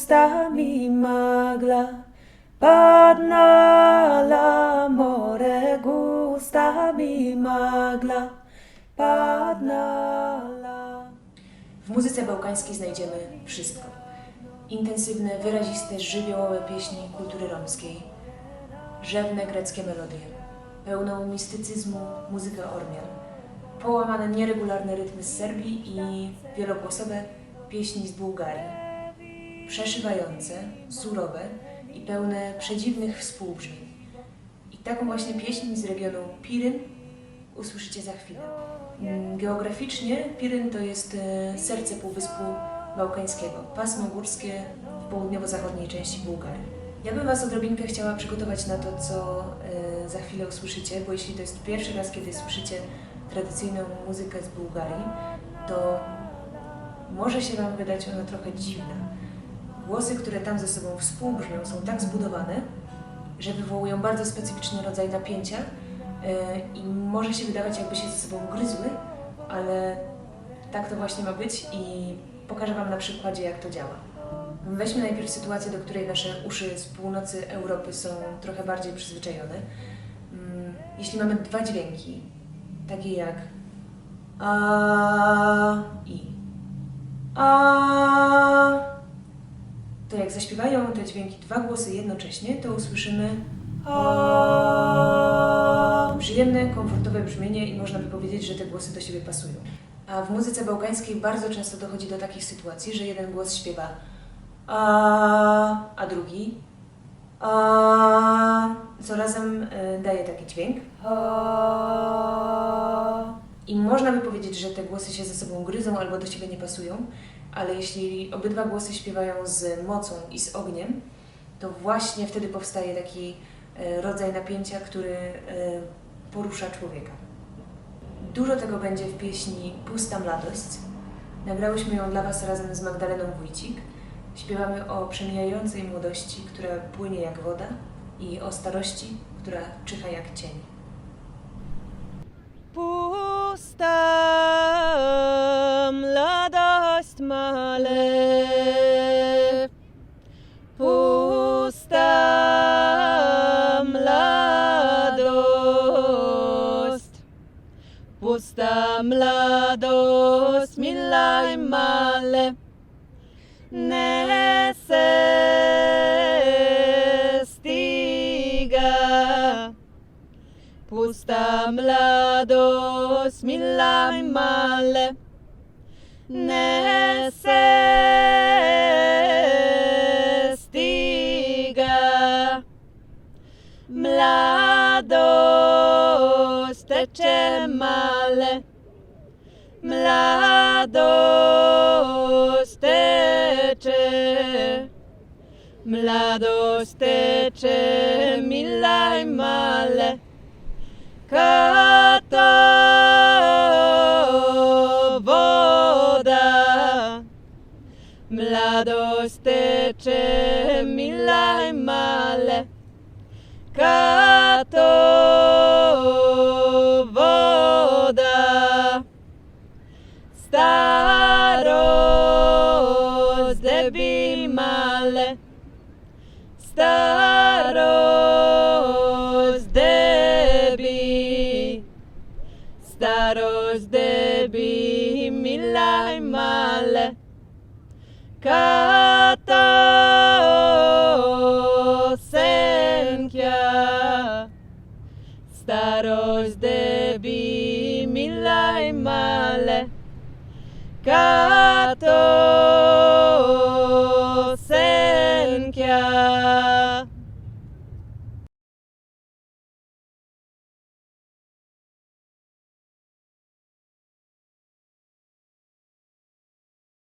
gustami magla. Padna l'amore gustami magla. Padna la. W muzyce bałkańskiej znajdziemy wszystko. Intensywne, wyraziste, żywiołowe pieśni kultury romskiej, rzewne greckie melodie, pełną mistycyzmu muzykę Ormian, połamane nieregularne rytmy z Serbii i wielogłosowe pieśni z Bułgarii, przeszywające, surowe i pełne przedziwnych współbrzmień. I taką właśnie pieśń z regionu Piryn usłyszycie za chwilę. Mm, Geograficznie Piryn to jest e, serce Półwyspu Bałkańskiego, pasmo górskie w południowo-zachodniej części Bułgarii. Ja bym Was odrobinkę chciała przygotować na to, co e, za chwilę usłyszycie, bo jeśli to jest pierwszy raz, kiedy słyszycie tradycyjną muzykę z Bułgarii, to może się Wam wydać ona trochę dziwna. Głosy, które tam ze sobą współbrzmią, są tak zbudowane, że wywołują bardzo specyficzny rodzaj napięcia e, i może się wydawać, jakby się ze sobą gryzły, ale tak to właśnie ma być i pokażę Wam na przykładzie, jak to działa. Weźmy najpierw sytuację, do której nasze uszy z północy Europy są trochę bardziej przyzwyczajone. Mm, Jeśli mamy dwa dźwięki, takie jak a i a, to jak zaśpiewają te dźwięki dwa głosy jednocześnie, to usłyszymy. Przyjemne, komfortowe brzmienie i można by powiedzieć, że te głosy do siebie pasują. A w muzyce bałkańskiej bardzo często dochodzi do takich sytuacji, że jeden głos śpiewa a, a drugi a, co razem e, daje taki dźwięk. A. I można by powiedzieć, że te głosy się ze sobą gryzą albo do siebie nie pasują, ale jeśli obydwa głosy śpiewają z mocą i z ogniem, to właśnie wtedy powstaje taki e, rodzaj napięcia, który e, porusza człowieka. Dużo tego będzie w pieśni Pusta Mladość. Nagrałyśmy ją dla Was razem z Magdaleną Wójcik. Śpiewamy o przemijającej młodości, która płynie jak woda i o starości, która czyha jak cień. Pusta mladość mila i male. Ne se stiga. Pusta mladość, mila i male, ne se przecze male. Mladość tecze, mladość tecze, milaj male. Kata woda, mladość tecze, milaj male. Kato Staros debi, staros debi milai male, kata senkia, staros debi milai male, kata